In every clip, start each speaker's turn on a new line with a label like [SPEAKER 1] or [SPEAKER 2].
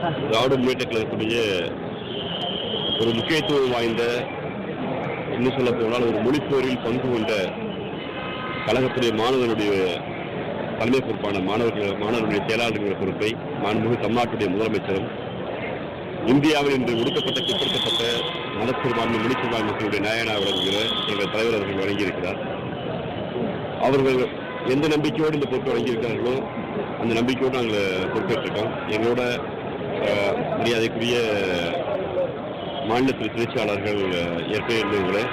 [SPEAKER 1] திராவிட முன்னேற்றத்தில் இருக்கக்கூடிய ஒரு முக்கியத்துவம் வாய்ந்த இன்னும் சொல்ல போனால் ஒரு மொழிப்போரில் பங்கு கொண்ட கழகத்துடைய மாணவர்களுடைய தலைமை பொறுப்பான மாணவர்கள் மாணவர்களுடைய செயலாளர்கள் பொறுப்பை மாண்புமிகு தமிழ்நாட்டுடைய முதலமைச்சரும் இந்தியாவில் இன்று ஒடுக்கப்பட்ட பிற்படுத்தப்பட்ட மதச்சிறுபான்மை மொழிச்சிறுபான்மை மக்களுடைய நாயனா விளங்குகிற எங்கள் தலைவர் அவர்கள் வழங்கியிருக்கிறார். அவர்கள் எந்த நம்பிக்கையோடு இந்த பொறுப்பை வழங்கியிருக்கிறார்களோ அந்த நம்பிக்கையோடு நாங்கள் பொறுப்பேற்றிருக்கோம். எங்களோட மரியாதைக்குரிய மாநில திருச்சியாளர்கள் அஹ், ஏற்கனவே இருந்தவங்களே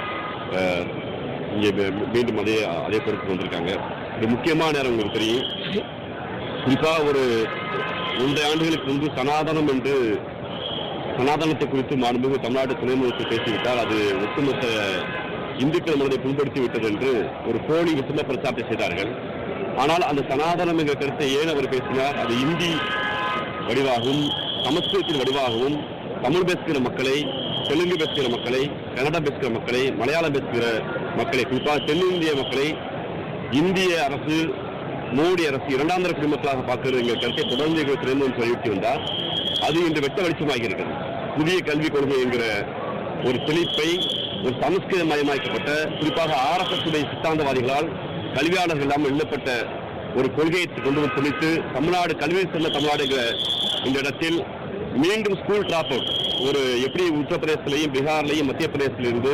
[SPEAKER 1] இங்கே மீண்டும் அதே அதே பொறுப்பு வந்திருக்காங்க. இது முக்கியமான நேரம் உங்களுக்கு தெரியும். குறிப்பாக ஒரு ஒன்றை ஆண்டுகளுக்கு முன்பு சனாதனம் என்று சனாதனத்தை குறித்து மாண்புமிகு தமிழ்நாட்டு துணை பேசிவிட்டால் அது ஒட்டுமொத்த இந்துக்கள் மனதை புண்படுத்தி விட்டது என்று ஒரு போலி விசம பிரச்சாரத்தை செய்தார்கள். ஆனால் அந்த சனாதனம் என்ற கருத்தை ஏன் அவர் பேசினார்? அது இந்தி வடிவாகவும் சமஸ்கிருதத்தின் வடிவாகவும் தமிழ் பேசுகிற மக்களை தெலுங்கு பேசுகிற மக்களை கன்னடம் பேசுகிற மக்களை மலையாளம் பேசுகிற மக்களை குறிப்பாக தென்னிந்திய மக்களை இந்திய அரசு மோடி அரசு இரண்டாம் தர குடிமக்களாக பார்க்கிறது எங்கள் கருத்தை தொடர்ந்து எங்கள் துறைமுகம் வலியுறுத்தி வந்தால் அது இன்று வெட்ட வெளிச்சமாக இருக்கிறது. புதிய கல்விக் கொள்கை என்கிற ஒரு தெளிப்பை ஒரு சமஸ்கிருத மயமாக்கப்பட்ட குறிப்பாக ஆர்எஸ்எஸ் சித்தாந்தவாதிகளால் கல்வியாளர்கள் இல்லாமல் எழுதப்பட்ட ஒரு கொள்கையை கொண்டு வந்து தெளித்து தமிழ்நாடு கல்வி செல்ல தமிழ்நாடு இந்த இடத்தில் மீண்டும் ஸ்கூல் டிராப் அவுட் ஒரு எப்படி உத்தரப்பிரதேசத்திலையும் பீகார்லையும் மத்திய பிரதேசத்திலிருந்து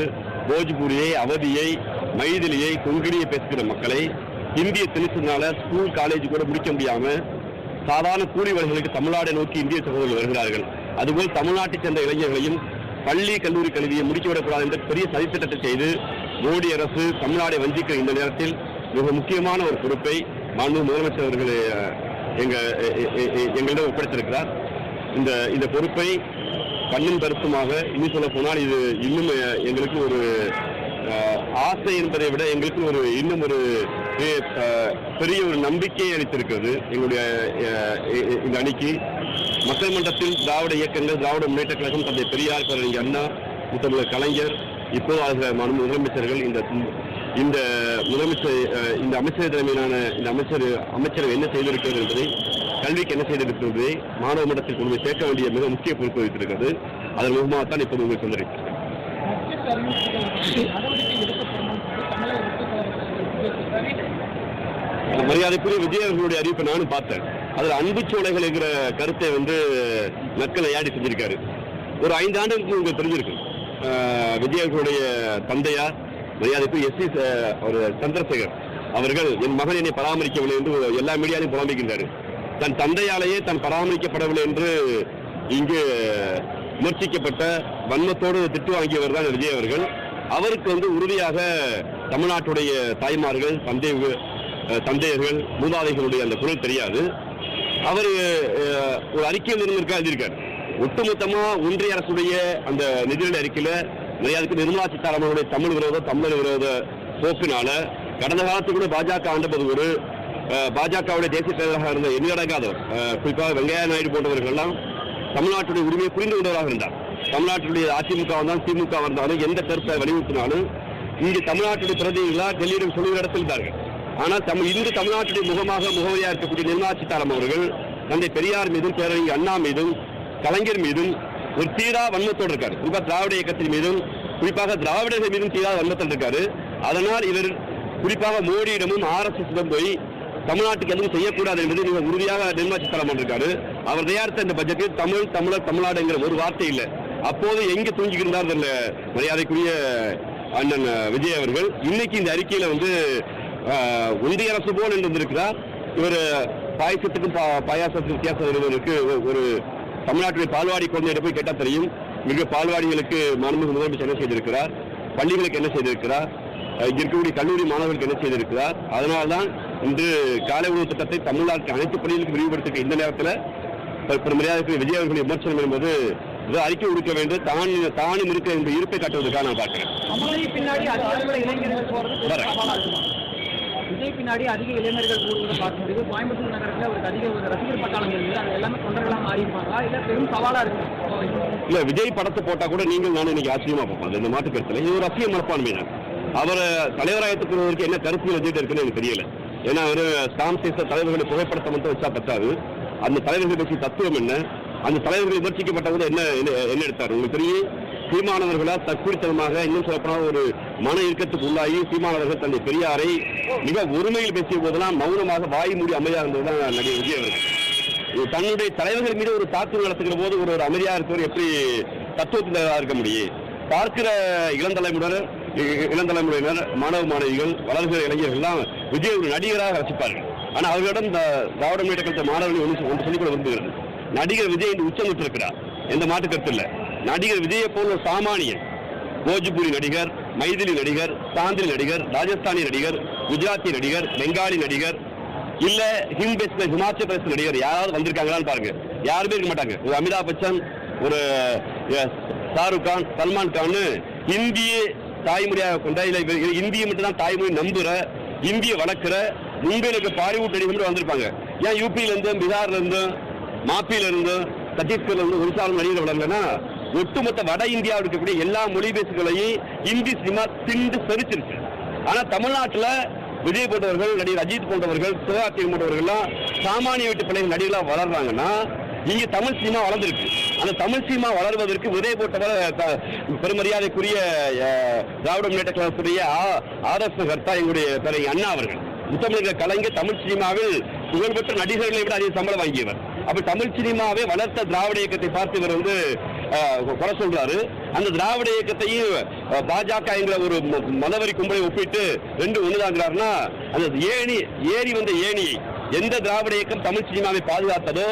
[SPEAKER 1] போஜ்பூரியை அவதியை மைதிலியை கொங்கிணியை பேசுகிற மக்களை இந்திய திணிச்சதுனால ஸ்கூல் காலேஜ் கூட முடிக்க முடியாம சாதாரண கூலி வழிகளுக்கு தமிழ்நாடை நோக்கி இந்திய சகோதரர்கள் வருகிறார்கள். அதுபோல் தமிழ்நாட்டைச் சேர்ந்த இளைஞர்களையும் பள்ளி கல்லூரி கல்வியை முடிக்கிவிடக்கூடாது என்ற பெரிய சதித்திட்டத்தை செய்து மோடி அரசு தமிழ்நாடை வஞ்சிக்கிற இந்த நேரத்தில் மிக முக்கியமான ஒரு பொறுப்பை மாண்பு முதலமைச்சர் அவர்கள் எங்க எங்களிடம் ஒப்படைத்திருக்கிறார். இந்த இந்த பொறுப்பை கண்ணும் கருத்துமாக இன்னும் சொல்ல போனால் இது இன்னும் எங்களுக்கு ஒரு ஆசை என்பதை விட எங்களுக்கு ஒரு இன்னும் ஒரு பெரிய ஒரு நம்பிக்கையை அளித்திருக்கிறது எங்களுடைய இந்த அணிக்கு. மக்கள் மன்றத்தில் திராவிட இயக்கங்கள் திராவிட முன்னேற்ற கழகம் தந்தை பெரியார் பேரறிஞர் அண்ணா முத்தமிழர் கலைஞர் இப்போது ஆகிற முதலமைச்சர்கள் இந்த இந்த முதலமைச்சர் அஹ், இந்த அமைச்சர் தலைமையிலான இந்த அமைச்சர் அமைச்சர் என்ன செய்திருக்கிறது என்பதை கல்விக்கு என்ன செய்திருக்கிறது மாணவ மன்றத்தில் கொண்டு போய் சேர்க்க வேண்டிய மிக முக்கிய பொறுப்பு வைத்திருக்கிறது அதன் முகமாகத்தான் இப்போது உங்களுக்கு சொல்லியிருக்கிறேன் மரியாதைக்குரிய விஜய் அவர்களுடைய அறிவிப்பை நானும் பார்த்தேன். அதில் அன்பு சோலைகள் என்கிற கருத்தை வந்து நக்கலை ஆடி செஞ்சிருக்காரு. ஒரு ஐந்து ஆண்டுகளுக்கு உங்களுக்கு தெரிஞ்சிருக்கு விஜய் அவர்களுடைய தந்தையார் மரியாதைக்கு எஸ் சி ஒரு சந்திரசேகர். அவர்கள் என் மகன் என்னை பராமரிக்கவில்லை என்று எல்லா மீடியாலையும் புலம்பிக்கின்றார். தன் தந்தையாலேயே தான் பராமரிக்கப்படவில்லை என்று இங்கு விமர்சிக்கப்பட்ட வன்மத்தோடு திட்டு வாங்கியவர் தான் விஜய் அவர்கள். அவருக்கு வந்து உறுதியாக தமிழ்நாட்டுடைய தாய்மார்கள் தந்தை தந்தையர்கள் மூதாதைகளுடைய அந்த குரல் தெரியாது. அவர் ஒரு அறிக்கையில் இருந்திருக்கா எழுதியிருக்கார். ஒட்டுமொத்தமா ஒன்றிய அரசுடைய அந்த நிதிநிலை அறிக்கையில மரியாதைக்கு நிர்மலா சீதாராமனுடைய தமிழ் விரோத தமிழர் விரோத போக்கினால கடந்த காலத்தில் கூட பாஜக ஆண்டபோது ஒரு பாஜகவுடைய தேசிய தலைவராக இருந்த எண்ணிலடங்காதவர் குறிப்பாக வெங்கையா நாயுடு போன்றவர்கள்லாம் தமிழ்நாட்டுடைய உரிமையை புரிந்து கொண்டவராக இருந்தார். தமிழ்நாட்டுடைய அதிமுக வந்தாலும் திமுக வந்தாலும் எந்த கருத்தை வலியுறுத்தினாலும் இங்கு தமிழ்நாட்டுடைய பிரதிநிதிகளா டெல்லியிடம் சொல்லுகிற இடத்தில் இருந்தார்கள். ஆனால் தமிழ் இன்று தமிழ்நாட்டுடைய முகமாக முகவரியா இருக்கக்கூடிய நிர்மலா சீதாராமன் அவர்கள் தந்தை பெரியார் மீதும் பேரறிஞர் அண்ணா மீதும் கலைஞர் மீதும் ஒரு தீரா வன்மத்தோடு இருக்காரு. குறிப்பாக திராவிட இயக்கத்தின் மீதும் குறிப்பாக திராவிடர்கள் மீதும் தீராத வன்மத்தோடு இருக்காரு அதனால் இவர் குறிப்பாக மோடியிடமும் ஆர்எஸ்எஸ் போய் தமிழ்நாட்டுக்கு எதுவும் செய்யக்கூடாது என்பது மிக உறுதியாக நிர்மலா சீதாராமன் இருக்காரு அவர் தயாரித்த இந்த பட்ஜெட்டில் தமிழ் தமிழர் தமிழ்நாடுங்கிற ஒரு வார்த்தை இல்லை. அப்போது எங்கே தூங்கிக்கிருந்தார் அந்த மரியாதைக்குரிய அண்ணன் விஜய் அவர்கள். இன்னைக்கு இந்த அறிக்கையில வந்து ஒன்றிய அரசு போல் என்று இவர் பாயசத்துக்கும் பாயாசத்துக்கும் வித்தியாசம் வருவதற்கு ஒரு- ஒரு தமிழ்நாட்டுடைய பால்வாடி குழந்தையிட போய் கேட்டால் தெரியும். மிக பால்வாடிகளுக்கு மாண்புமிகு முதலமைச்சர் என்ன செய்திருக்கிறார்? பள்ளிகளுக்கு என்ன செய்திருக்கிறார்? இருக்கக்கூடிய கல்லூரி மாணவர்களுக்கு என்ன செய்திருக்கிறார்? அதனால்தான் இன்று காலை உணவு திட்டத்தை தமிழ்நாட்டு அனைத்து பள்ளிகளுக்கும் விரிவுபடுத்திருக்க இந்த நேரத்தில் இப்ப மரியாதைக்கு விஜய் அவர்களுடைய விமர்சனம் என்பது இது அறிக்கை கொடுக்க வேண்டும் தான் தானும் இருக்க இந்த இருப்பை காட்டுவதற்காக நான் பார்க்கிறேன்.
[SPEAKER 2] கமலை பின்னாடி அதிக இளைஞர்கள் கூடுவதை பார்க்க முடியுது. கோயம்புத்தூர் நகரத்தில் அவருக்கு அதிக ஒரு ரசிகர் பட்டாளம் இருக்குது அது எல்லாமே தொண்டர்களாக மாறி இருப்பாங்களா இல்லை பெரும் சவாலாக இருக்கு?
[SPEAKER 1] இல்லை விஜய் படத்தை போட்டால் கூட நீங்கள் நானும் இன்னைக்கு ஆச்சரியமாக பார்ப்போம். அது இந்த மாற்று கருத்துல. இது ஒரு ரசிக மனப்பான்மை தான் அவரை தலைவராயத்துக்கு என்ன கருத்து வச்சுட்டு இருக்குன்னு எனக்கு தெரியல. ஏன்னா அவர் ஸ்டாம்ப் சைஸ தலைவர்களை புகைப்படத்தை மட்டும் வச்சா பத்தாது. அந்த தலைவர்கள் பற்றி தத்துவம் என்ன? அந்த தலைவர்கள் விமர்சிக்கப்பட்டவங்க என்ன என்ன எடுத்தார்? உங்களுக்கு தெரியும் சீமானவர்களா தற்குறித்தனமாக இன்னும் சொல்லப்போனால் ஒரு மன இறுக்கத்துக்கு உள்ளாகி சீமானவர்கள் தன்னை பெரியாரை மிக ஒருமையில் பேசிய போதெல்லாம் மௌனமாக வாய் மூடி அமைதியாக இருந்ததுதான் நடிகர் விஜய் அவர்கள். தன்னுடைய தலைவர்கள் மீது ஒரு தாக்குதல் நடத்துகிற போது ஒரு ஒரு அமைதியாக இருக்கிறவர் எப்படி தத்துவத்தில் இருக்க முடியும்? பார்க்கிற இளந்தலைமுறையினர் இளந்தலைமுறையினர் மாணவ மாணவிகள் வளர்கிற இளைஞர்கள் எல்லாம் விஜய் ஒரு நடிகராக ரசிப்பார்கள். ஆனால் அவர்களிடம் இந்த திராவிட முன்னேற்ற கழக மாணவர்கள் ஒன்று ஒன்று சொல்லிக்கொள்ள விரும்புகிறது. நடிகர் விஜய் என்று உச்சம் இருக்கிறார் எந்த மாற்று கருத்து இல்லை. நடிகர் விஜயை போல ஒரு சாமானியன் போஜ்பூரி நடிகர் மைதிலி நடிகர் சாந்திரி நடிகர் ராஜஸ்தானி நடிகர் குஜராத்தி நடிகர் பெங்காலி நடிகர் இல்ல ஹிம் பேசுற ஹிமாச்சல் பிரதேச நடிகர் யாராவது வந்திருக்காங்களான்னு பாருங்க. யாருமே இருக்க மாட்டாங்க. ஒரு அமிதாப் பச்சன் ஒரு ஷாருக் கான் சல்மான் கான் இந்திய தாய்மொழியாக கொண்ட இல்ல இந்திய மட்டும் தான் தாய்மொழி நம்புற இந்திய வளர்க்கிற மும்பையில் இருக்க பாலிவுட் நடிகர் மட்டும் வந்திருப்பாங்க. ஏன் யூபியில இருந்தும் பீகார்ல இருந்தும் மாப்பியில இருந்தும் சத்தீஸ்கர்ல இருந்து ஒரிசால நடிகர் வளரலன்னா ஒட்டுமொத்த வட இந்தியாவில் இருக்கக்கூடிய எல்லா மொழி பேசுகளையும் இந்தி சினிமா திண்டு செரிச்சிருச்சு ஆனா தமிழ்நாட்டில் விஜய் போன்றவர்கள் நடிகர் அஜித் போன்றவர்கள் சிவகார்த்திகேயன் போன்றவர்கள்லாம் சாமானிய வீட்டு பிள்ளைகள் நடிகர்லாம் வளர்றாங்கன்னா இங்க தமிழ் சினிமா வளர்ந்துருக்கு. அந்த தமிழ் சினிமா வளர்வதற்கு விஜய் போட்டவர் த- பெருமரியாதைக்குரிய திராவிட முன்னேற்ற கழகத்துடைய ஆர்எஸ் கர்த்தா எங்களுடைய பிறகு அண்ணா அவர்கள். முத்தமிழக கலைஞர் தமிழ் சினிமாவில் புகழ்பெற்ற நடிகர்களை விட அதிக சம்பளம் வாங்கியவர். அப்ப தமிழ் சினிமாவை வளர்த்த திராவிட இயக்கத்தை பார்த்து இவர் வந்து குறை சொல்றாரு. அந்த திராவிட இயக்கத்தையும் பாஜக என்கிற ஒரு மதவரி கும்பலை ஒப்பிட்டு ரெண்டு ஒண்ணுதாங்கிறாருன்னா அந்த ஏணி ஏறி வந்த ஏணியை எந்த திராவிட இயக்கம் தமிழ் சினிமாவை பாதுகாத்ததோ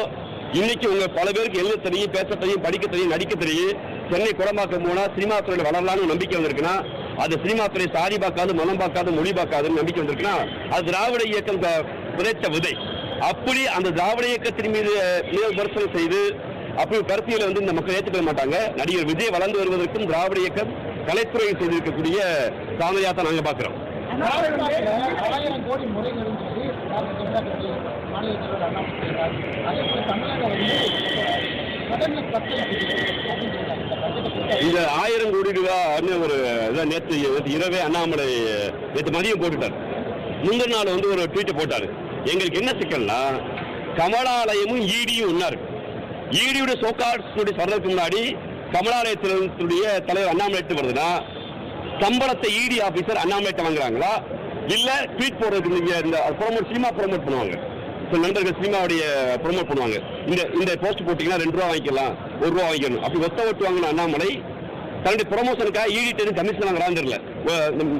[SPEAKER 1] இன்னைக்கு உங்க பல பேருக்கு எழுத தெரியும் பேச தெரியும் படிக்க தெரியும் நடிக்க தெரியும் சென்னை குடமாக்கம் போனா சினிமா துறையில் வளரலாம்னு நம்பிக்கை வந்திருக்குன்னா அது சினிமா துறை சாதி பார்க்காது மனம் பார்க்காது மொழி பார்க்காதுன்னு நம்பிக்கை வந்திருக்குன்னா அது திராவிட இயக்கம் புதைத்த உதை விதை. அப்படி அந்த திராவிட இயக்கத்தின் மீது விமர்சனம் செய்து அப்படி கருத்தியலை வந்து இந்த மக்கள் ஏற்றுக்கொள்ள மாட்டாங்க. நடிகர் விஜய் வளர்ந்து வருவதற்கும் திராவிட இயக்கம் கலைத்துறையில் செய்திருக்கக்கூடிய சாதனையாக தான் நாங்கள் பார்க்கிறோம் இந்த ஆயிரம் கோடி ரூபாய் ஒரு இதான் நேற்று இரவே அண்ணாமலை நேற்று மதியம் போட்டுட்டார். முந்தின நாள் வந்து ஒரு ட்வீட் போட்டாரு. எங்களுக்கு என்ன சிக்கல்னா கமலாலயமும் ஈடியும் ஒன்னா இருக்கு. ஈடியுடைய சோகாட்சியுடைய சொல்றதுக்கு முன்னாடி கமலாலயத்தினுடைய தலைவர் அண்ணாமலைட்டு வருதுன்னா சம்பளத்தை இடி ஆபீசர் அண்ணாமலைட்ட வாங்குறாங்களா? இல்ல ட்வீட் போடுறதுக்கு நீங்க இந்த ப்ரொமோட் சினிமா ப்ரோமோட் பண்ணுவாங்க. நண்பர்கள் சினிமாவுடைய ப்ரோமோட் பண்ணுவாங்க. இந்த இந்த போஸ்ட் போட்டீங்கன்னா ரெண்டு ரூபா வாங்கிக்கலாம் ஒரு ரூபா வாங்கிக்கணும். அப்படி ஒத்த ஓட்டு வாங்கின அண்ணாமலை தன்னுடைய ப்ரொமோஷனுக்காக ஈடிட்டு கமிஷன் வாங்குறான்னு தெரியல.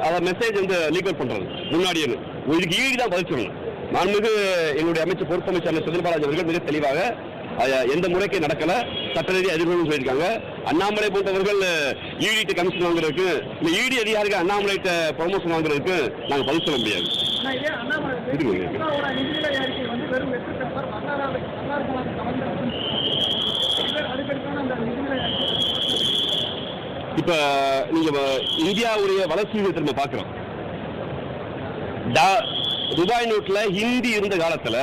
[SPEAKER 1] அதை மெசேஜ் வந்து லீகல் பண்றது முன்னாடியே இதுக்கு ஈடி தான் பதில் சொல்லணும். மாண்புமிகு எங்களுடைய அமைச்சர் பொறுப்பு அமைச்சர் செந்தில் பாலாஜி அவர்கள் மிக தெளிவாக எந்த முறைக்கு நடக்கல. சட்ட ரீதியாக எதிர்கொள்ளும் சொல்லியிருக்காங்க. அண்ணாமலை போன்றவர்கள் ஈடிட்டு கமிஷன் வாங்குறதுக்கு இந்த ஈடி அதிகாரிகள் அண்ணாமலைட்ட ப்ரொமோஷன் வாங்குறதுக்கு நாங்கள் பதில் சொல்ல முடியாது.
[SPEAKER 2] அண்ணாமலை
[SPEAKER 1] இப்ப நீங்க இந்தியாவுடைய வளர்ச்சி விகிதத்தை நம்ம பார்க்கிறோம். டா- ரூபாய் நோட்ல ஹிந்தி இருந்த காலத்துல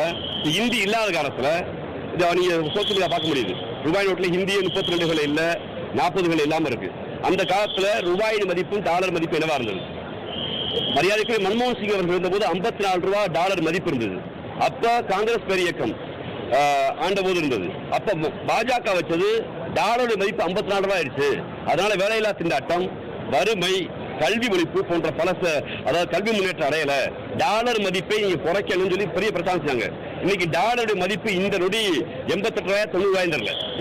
[SPEAKER 1] ஹிந்தி இல்லாத காலத்துல நீங்க சோசியல் பார்க்க முடியுது. ரூபாய் நோட்ல ஹிந்தி முப்பத்தி ரெண்டுகள் இல்ல நாற்பதுகள் இல்லாம இருக்கு. அந்த காலத்துல ரூபாயின் மதிப்பும் டாலர் மதிப்பு என்னவா இருந்தது? மரியாதைக்கு மன்மோகன் சிங் அவர்கள் இருந்தபோது ஐம்பத்தி நாலு ரூபா டாலர் மதிப்பு இருந்தது. அப்ப காங்கிரஸ் பேரியக்கம் ஆஹ், ஆண்டபோது இருந்தது. அப்ப பாஜக வச்சது டாலருடைய மதிப்பு ஐம்பத்தி நாலு ரூபாய் ஆயிடுச்சு. அதனால வேலையில்லா திண்டாட்டம் வறுமை கல்வி ஒழிப்பு போன்ற பல அதாவது கல்வி முன்னேற்றம் அடையல. டாலர் மதிப்பை நீங்க குறைக்கணும்னு சொல்லி பெரிய பிரச்சாரம் செஞ்சாங்க. இன்னைக்கு டாலருடைய மதிப்பு இந்த நொடி எண்பத்தெட்டு ரூபாய் தொண்ணூறு ரூபாய்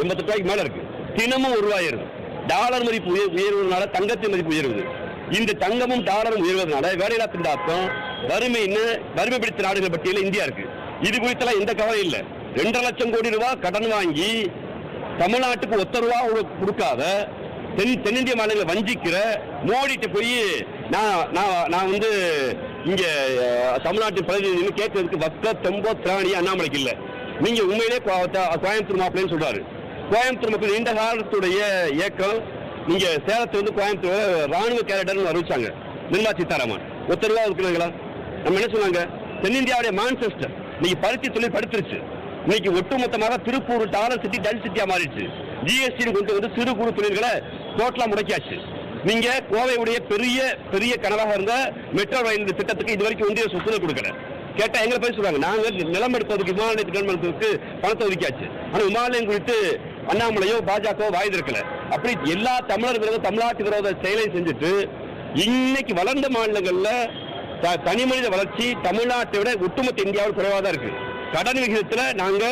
[SPEAKER 1] எண்பத்தெட்டு ரூபாய்க்கு மேல இருக்கு. தினமும் ஒரு ரூபாய் ஏறுது. டாலர் மதிப்பு உயர்வதனால தங்கத்தின் மதிப்பு உயர்வுது இந்த தங்கமும் டாலரும் உயர்வதனால வேலையில்லா திண்டாட்டம் வறுமைன்னு வறுமை பிடித்த நாடுகள் பட்டியலில் இந்தியா இருக்கு. இது குறித்தெல்லாம் எந்த கவலை இல்லை. ரெண்டரை லட்சம் கோடி ரூபாய் கடன் வாங்கி தமிழ்நாட்டுக்கு ஒத்த ரூபா கொடுக்காத தென் தென்னிந்திய மாநிலங்களை வஞ்சிக்கிற மோடிட்டு போய் நான் நான் நான் வந்து இங்க தமிழ்நாட்டு பிரதிநிதினு கேட்கறதுக்கு வக்க தெம்போ திராணி அண்ணாமலைக்கு இல்லை. நீங்க உண்மையிலே கோயம்புத்தூர் மாப்பிள்ளைன்னு சொல்றாரு. கோயம்புத்தூர் மக்கள் நீண்ட காலத்துடைய இயக்கம் நீங்க சேலத்துல வந்து கோயம்புத்தூர் ராணுவ கேரக்டர்னு அறிவிச்சாங்க. நிர்மலா சீதாராமன். ஒத்தருவா இருக்கிறீங்களா? நம்ம என்ன சொன்னாங்க? தென்னிந்தியாவுடைய மான்செஸ்டர். நீங்க பருத்தி தொழில் படுத்துருச்சு. இன்னைக்கு ஒட்டுமொத்தமாக திருப்பூர் டாலர் சிட்டி டல் சிட்டியா மாறிடுச்சு. ஜிஎஸ்டி கொண்டு வந்து சிறு குறு தொழில்களை டோட்டலா முடக்கியாச்சு. நீங்க கோவையுடைய பெரிய பெரிய கனவாக இருந்த மெட்ரோ ரயில் திட்டத்துக்கு இது வரைக்கும் ஒன்றிய ஒப்புதல் கொடுக்கல. கேட்டா எங்களை போய் சொல்றாங்க நாங்க நிலம் எடுப்பதற்கு விமான கவர்மெண்ட்டுக்கு பணத்தை ஒதுக்கியாச்சு. ஆனா விமான குறித்து அண்ணாமலையோ பாஜகவோ வாய் திறக்கல. அப்படி எல்லா தமிழர் விரோத தமிழ்நாட்டு விரோத செயலையும் செஞ்சுட்டு இன்னைக்கு வளர்ந்த மாநிலங்கள்ல த- தனி மனித வளர்ச்சி தமிழ்நாட்டை விட ஒட்டுமொத்த இந்தியாவில் குறைவாக தான் இருக்கு. கடன் விகிதத்துல நாங்க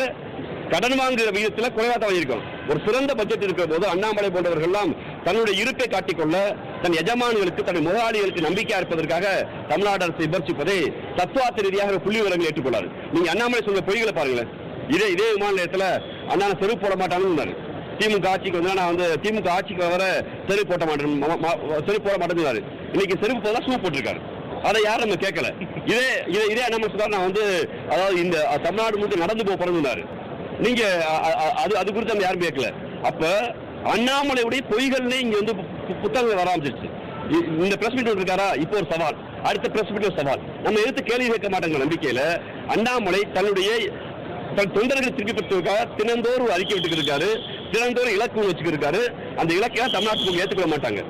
[SPEAKER 1] கடன் வாங்குகிற விகிதத்துல குறைவாக தான் வாங்கியிருக்கோம். ஒரு சிறந்த பட்ஜெட் இருக்கிற போது அண்ணாமலை போன்றவர்கள்லாம் தன்னுடைய இருப்பை காட்டிக்கொள்ள தன் எஜமானிகளுக்கு தன் முதலாளிகளுக்கு நம்பிக்கையா இருப்பதற்காக தமிழ்நாடு அரசு விமர்சிப்பதை தத்துவார்த்த ரீதியாக புள்ளி விவரங்கள் ஏற்றுக்கொள்ளாரு நீங்க அண்ணாமலை சொல்ற பொய்களை பாருங்களேன். இதே இதே விமான நிலையத்துல அண்ணா நான் செருப்பு போட மாட்டாங்கன்னு திமுக ஆட்சிக்கு வந்து நான் வந்து திமுக ஆட்சிக்கு வர செருப்பு போட்ட மாட்டேன் செருப்பு போட மாட்டேங்கிறாரு இன்னைக்கு செருப்பு போதா ஷூ போட்டிருக்காரு. அதை யாரும் நம்ம கேட்கல. இதே இதே இதே அண்ணாமலை சொல்றாரு நான் வந்து அதாவது இந்த தமிழ்நாடு முழுக்க நடந்து போக பிறந்தாரு நீங்க அது அது குறித்து நம்ம யாரும் கேட்கல. அப்ப அண்ணாமலையுடைய பொய்கள்னே இங்க வந்து புத்தகங்கள் வர ஆரம்பிச்சிருச்சு. இந்த பிரஸ் மீட் இருக்காரா? இப்போ ஒரு சவால். அடுத்த பிரஸ் மீட் ஒரு சவால். நம்ம எதிர்த்து கேள்வி கேட்க மாட்டோங்க நம்பிக்கையில அண்ணாமலை தன்னுடைய தன் தொண்டர்களை திருப்பி பெற்றதுக்காக தினந்தோறும் ஒரு அறிக்கை விட்டுக்கிட்டு இருக்காரு தினந்தோறும் இலக்கு இருக்காரு அந்த இலக்கை தமிழ்நாட்டுக்கு ஏற்றுக்கொள்ள மாட்டாங்க.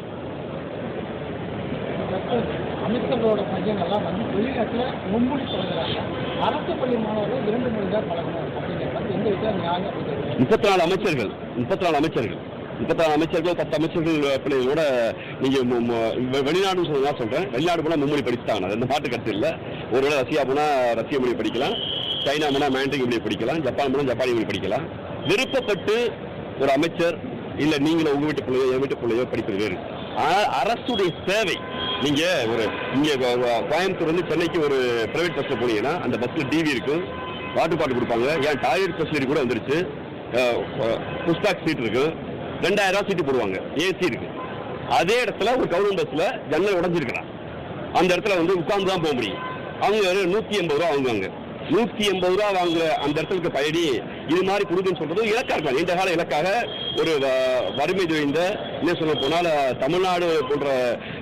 [SPEAKER 3] அமைச்சர்களோட பையங்கள்லாம் வந்து வெளிநாட்டில் மும்மொழி பழகுறாங்க அரசு பள்ளி மாணவர்கள் இரண்டு மொழி தான் பழகணும் எந்த நியாயம்
[SPEAKER 1] முப்பத்தி நாலு அமைச்சர்கள். முப்பத்தி நாலு அமைச்சர்கள். முப்பத்தாறு அமைச்சர்கள் பத்து அமைச்சர்கள் பிள்ளைகளோட நீங்க மு- வெளிநாடுன்னு சொல்லி நான் சொல்றேன். வெளிநாடு போனா மும்மொழி படிச்சுட்டாங்க அது அந்த பாட்டு கருத்து இல்லை. ஒருவேளை ரஷ்யா போனா ரஷ்ய மொழி படிக்கலாம். சைனா போனா மேண்ட்ரிக் மொழி படிக்கலாம். ஜப்பான் போனா ஜப்பானி மொழி படிக்கலாம். விருப்பப்பட்டு ஒரு அமைச்சர் இல்ல நீங்களும் உங்க வீட்டு பிள்ளையோ என் வீட்டு பிள்ளையோ படிக்கிறீர்கள் ஆனால் அரசுடைய சேவை. நீங்க ஒரு இங்க கோயம்புத்தூர் வந்து சென்னைக்கு ஒரு பிரைவேட் பஸ்ல போனீங்கன்னா அந்த பஸ்ல டிவி இருக்கும். வாட்டர் பாட்டு கொடுப்பாங்க. ஏன் டாய்லெட் ஃபெசிலிட்டி கூட வந்துருச்சு. புஷ்பேக் சீட் இருக்கு ரெண்டாயிரம் ரூபா சீட்டு போடுவாங்க. ஏசி இருக்கு. அதே இடத்துல ஒரு கவர்மெண்ட் பஸ்ல ஜன்னல் உடஞ்சிருக்கிறான் அந்த இடத்துல வந்து உட்கார்ந்து தான் போக முடியும். அவங்க ஒரு நூத்தி எண்பது ரூபா வாங்குவாங்க. நூத்தி எண்பது ரூபா வாங்குற அந்த இடத்துக்கு பயணி இது மாதிரி கொடுக்குன்னு சொல்றது இலக்கா இருக்கலாம். இந்த கால இலக்காக ஒரு வறுமை துவைந்த என்ன சொல்ல போனால் தமிழ்நாடு போன்ற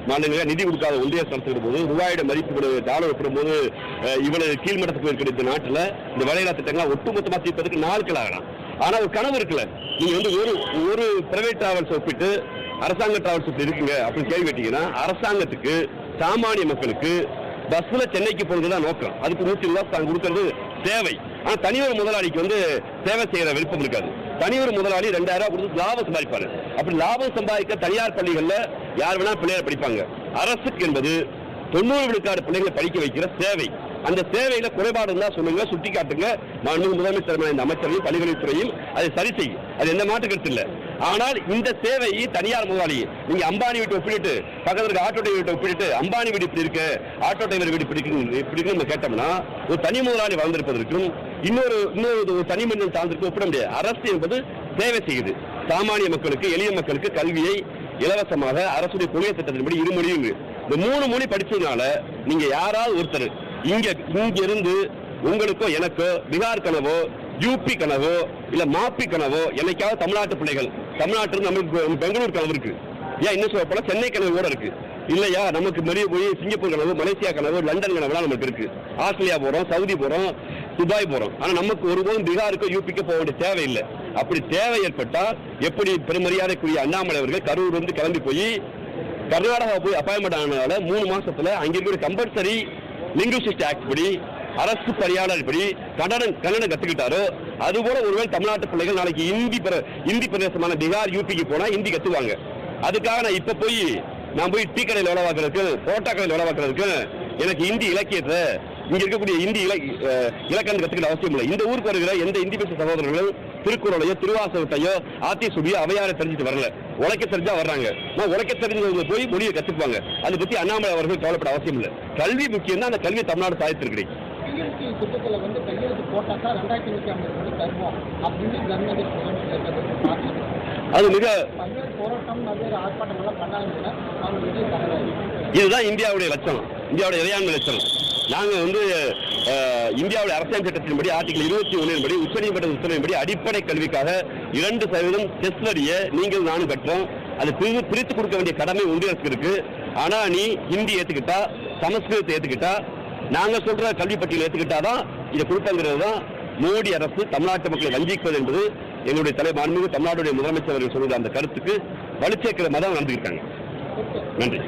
[SPEAKER 1] மாநிலங்களில் நிதி கொடுக்காத ஒன்றிய அரசு போது ரூபாயோட மதிப்பு டாலர் ஒப்பிடும்போது அஹ், இவ்வளவு கீழ்மட்டத்துக்கு இருக்கிற இந்த நாட்டில் இந்த வேலையில்லா திட்டங்களை ஒட்டுமொத்தமாக தீர்ப்பதற்கு நாட்கள் ஆகலாம். ஆனா ஒரு கனவு இருக்குல்ல. நீங்க வந்து ஒரு ஒரு பிரைவேட் டிராவல்ஸ் ஒப்பிட்டு அரசாங்க டிராவல்ஸ் இப்படி இருக்குங்க அப்படின்னு கேள்வி கேட்டீங்கன்னா அரசாங்கத்துக்கு சாமானிய மக்களுக்கு பஸ்ல சென்னைக்கு போறது தான் நோக்கம். அதுக்கு நூற்றி ரூபா தாங்க கொடுக்கறது தேவை. ஆனால் தனியார் முதலாளிக்கு வந்து சேவை செய்யற விருப்பம் இருக்காது. தனியார் முதலாளி ரெண்டாயிரம் ரூபாய் கொடுத்து லாபம் சம்பாதிப்பாரு. அப்படி லாபம் சம்பாதிக்க தனியார் பள்ளிகளில் யார் வேணா பிள்ளையார் படிப்பாங்க. அரசுக்கு என்பது தொண்ணூறு விழுக்காடு பிள்ளைகளை படிக்க வைக்கிற சேவை. அந்த சேவையில குறைபாடு இருந்தா சொல்லுங்க சுட்டி காட்டுங்க மாண்புமிகு முதலமைச்சர் இந்த அமைச்சரையும் பள்ளிக்கல்வித்துறையும் அதை சரி செய்யும். அது எந்த மாற்று கருத்து இல்லை. ஆனால் இந்த சேவை தனியார் முதலாளி நீங்க அம்பானி வீட்டை ஒப்பிட்டு பக்கத்துல இருக்க ஆட்டோ டிரைவர் வீட்டை ஒப்பிட்டு அம்பானி வீடு இப்படி இருக்கு ஆட்டோ டிரைவர் வீடு இப்படி இருக்கு இப்படி நம்ம கேட்டோம்னா ஒரு தனி முதலாளி வளர்ந்திருப்பதற்கும் இன்னொரு இன்னொரு ஒரு தனி மனிதன் சார்ந்திருக்கும் ஒப்பிட முடியாது. அரசு என்பது சேவை செய்யுது. சாமானிய மக்களுக்கு எளிய மக்களுக்கு கல்வியை இலவசமாக அரசுடைய கொள்கை திட்டத்தின்படி இரு மொழியும் இந்த மூணு மொழி படிச்சதுனால நீங்க யாராவது ஒருத்தர் இங்க இங்க இருந்து உங்களுக்கோ எனக்கோ பீகார் கனவோ யூபி கனவோ இல்ல மாப்பி கனவோ என்னைக்காவது தமிழ்நாட்டு பிள்ளைகள் தமிழ்நாட்டில் நமக்கு பெங்களூர் கனவு இருக்கு. ஏன் இன்னும் சொல்ல போல சென்னை கனவு கூட இருக்கு. இல்லையா நமக்கு வெளியே போய் சிங்கப்பூர் கனவு மலேசியா கனவு லண்டன் கனவுலாம் நமக்கு இருக்கு. ஆஸ்திரேலியா போறோம் சவுதி போறோம் துபாய் போறோம். ஆனா நமக்கு ஒருபோதும் பீகாருக்கோ யூபிக்கோ போக வேண்டிய தேவை இல்லை அப்படி தேவை ஏற்பட்டால் எப்படி பெருமரியாதைக்குரிய அண்ணாமலை அவர்கள் கரூர் வந்து கிளம்பி போய் கர்நாடகா போய் அப்பாயின்மெண்ட் ஆனதால மூணு மாசத்துல அங்க இருக்கிற கம்பல்சரி லிங்குவிஸ்டிக் ஆக்ட் படி அரசு பணியாளர் படி கன்னடம் கன்னடம் கத்துக்கிட்டாரோ அதுபோல ஒருவேளை தமிழ்நாட்டு பிள்ளைகள் நாளைக்கு இந்தி பிர இந்தி பிரதேசமான பீகார் யூபிக்கு போனா இந்தி கத்துவாங்க. அதுக்காக நான் இப்ப போய் நான் போய் டீ கடையில் வேலை பார்க்கறதுக்கு போட்டா கடையில் வேலை பார்க்கறதுக்கு எனக்கு இந்தி இலக்கியத்தை இங்க இருக்கக்கூடிய இந்தி இல இலக்கணம் கத்துக்கிற அவசியம் இல்லை. இந்த ஊருக்கு வருகிற எந்த இந்தி பேச சகோதரர்களும் திருக்குறளையோ திருவாசகத்தையோ ஆத்தி சுடியோ அவையாரை தெரிஞ்சுட்டு வரல. உழைக்க தெரிஞ்சா வர்றாங்க. நான் உழைக்க தெரிஞ்சவங்க போய் மொழியை கத்துக்குவாங்க. அதை பத்தி அண்ணாமலை அவர்கள் கவலைப்பட அவசியம் இல்லை. கல்வி முக்கியம் தான் அந்த கல்வி தமிழ்நாடு சாதித்திருக்கிறேன்
[SPEAKER 3] பிஎஸ்சி திட்டத்தில் வந்து கையெழுத்து போட்டாக்கா ரெண்டாயிரத்தி இருபத்தி ஐம்பது கோடி தருவோம் அப்படின்னு கவர்மெண்ட்
[SPEAKER 1] அது மிக
[SPEAKER 3] போராட்டம் பல்வேறு அவங்க விஜய் தகவல்
[SPEAKER 1] இதுதான் இந்தியாவுடைய லட்சணம். இந்தியாவுடைய இறையாண்மை லட்சணம். நாங்க வந்து இந்தியாவுடைய அரசியல் சட்டத்தின்படி ஆர்டிகல் இருபத்தி ஒன்றின்படி உச்சநீதிமன்ற உத்தரவின்படி அடிப்படை கல்விக்காக இரண்டு சதவீதம் செஸ் வரிய நீங்கள் நானும் கட்டுறோம் அது பிரித்து பிரித்து கொடுக்க வேண்டிய கடமை ஒன்றிய அரசுக்கு இருக்கு. ஆனா நீ ஹிந்தி ஏத்துக்கிட்டா சமஸ்கிருதத்தை ஏத்துக்கிட்டா நாங்க சொல்ற கல்வி பட்டியல் ஏற்றுக்கிட்டாதான் இதை கொடுப்பங்கிறது தான் மோடி அரசு தமிழ்நாட்டு மக்களை வஞ்சிப்பது என்பது எங்களுடைய தலை அன்பு தமிழ்நாடுடைய முதலமைச்சர் அவர்கள் சொல்கிற அந்த கருத்துக்கு வலுச்சேர்க்கிற மாதிரி நடந்துக்கிட்டாங்க நன்றி.